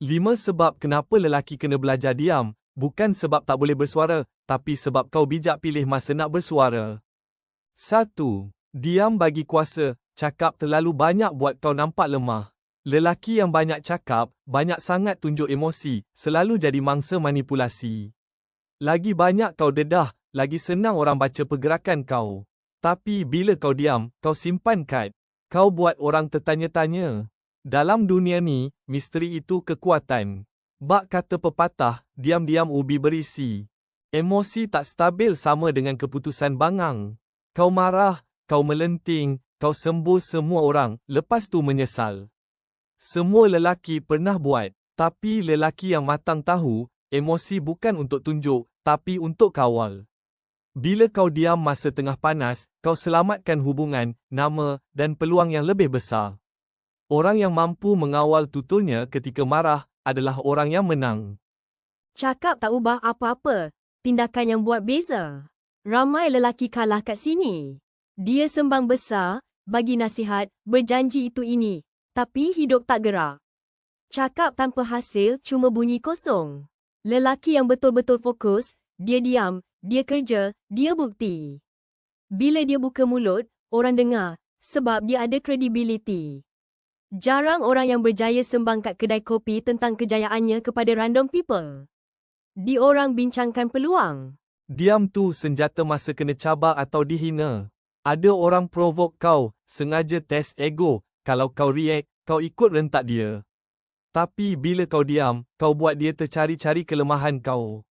Lima sebab kenapa lelaki kena belajar diam, bukan sebab tak boleh bersuara, tapi sebab kau bijak pilih masa nak bersuara. 1. Diam bagi kuasa, cakap terlalu banyak buat kau nampak lemah. Lelaki yang banyak cakap, banyak sangat tunjuk emosi, selalu jadi mangsa manipulasi. Lagi banyak kau dedah, lagi senang orang baca pergerakan kau. Tapi bila kau diam, kau simpan kad. Kau buat orang tertanya-tanya. Dalam dunia ni, misteri itu kekuatan. Bak kata pepatah, diam-diam ubi berisi. Emosi tak stabil sama dengan keputusan bangang. Kau marah, kau melenting, kau sembur semua orang, lepas tu menyesal. Semua lelaki pernah buat, tapi lelaki yang matang tahu, emosi bukan untuk tunjuk, tapi untuk kawal. Bila kau diam masa tengah panas, kau selamatkan hubungan, nama, dan peluang yang lebih besar. Orang yang mampu mengawal tuturnya ketika marah adalah orang yang menang. Cakap tak ubah apa-apa. Tindakan yang buat beza. Ramai lelaki kalah kat sini. Dia sembang besar, bagi nasihat, berjanji itu ini. Tapi hidup tak gerak. Cakap tanpa hasil cuma bunyi kosong. Lelaki yang betul-betul fokus, dia diam, dia kerja, dia bukti. Bila dia buka mulut, orang dengar sebab dia ada kredibiliti. Jarang orang yang berjaya sembang kat kedai kopi tentang kejayaannya kepada random people. Diorang bincangkan peluang. Diam tu senjata masa kena cabar atau dihina. Ada orang provok kau, sengaja test ego, kalau kau react, kau ikut rentak dia. Tapi bila kau diam, kau buat dia tercari-cari kelemahan kau.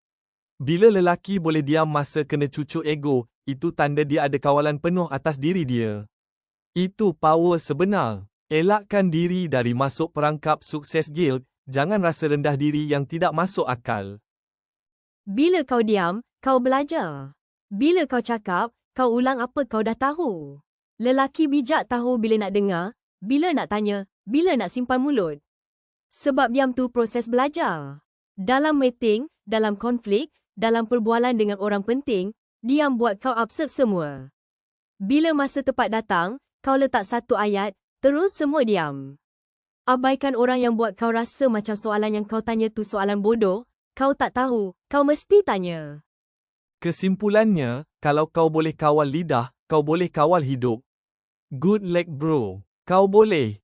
Bila lelaki boleh diam masa kena cucuk ego, itu tanda dia ada kawalan penuh atas diri dia. Itu power sebenar. Elakkan diri dari masuk perangkap sukses guild, jangan rasa rendah diri yang tidak masuk akal. Bila kau diam, kau belajar. Bila kau cakap, kau ulang apa kau dah tahu. Lelaki bijak tahu bila nak dengar, bila nak tanya, bila nak simpan mulut. Sebab diam tu proses belajar. Dalam meeting, dalam konflik, dalam perbualan dengan orang penting, diam buat kau absorb semua. Bila masa tepat datang, kau letak satu ayat, terus semua diam. Abaikan orang yang buat kau rasa macam soalan yang kau tanya tu soalan bodoh, kau tak tahu, kau mesti tanya. Kesimpulannya, kalau kau boleh kawal lidah, kau boleh kawal hidup. Good luck bro. Kau boleh.